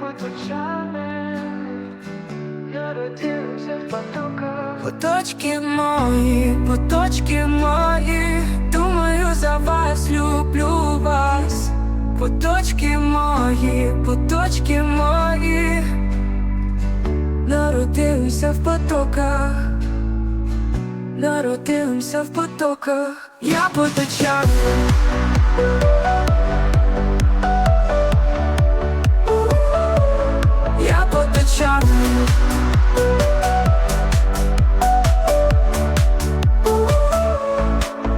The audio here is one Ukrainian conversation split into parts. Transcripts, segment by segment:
поточами, народився потоках. Поточки мої, поточки мої, думаю за вас, люблю вас. Поточки мої, поточки мої, народилися в потоках, народилися в потоках, я поточак.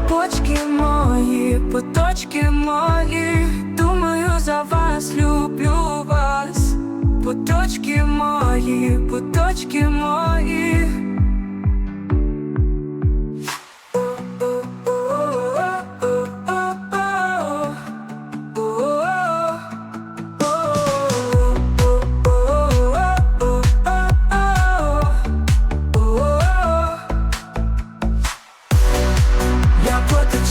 Почки мої, поточки мої, думаю за вас, люблю вас. Поточки мої, поточки мої, What the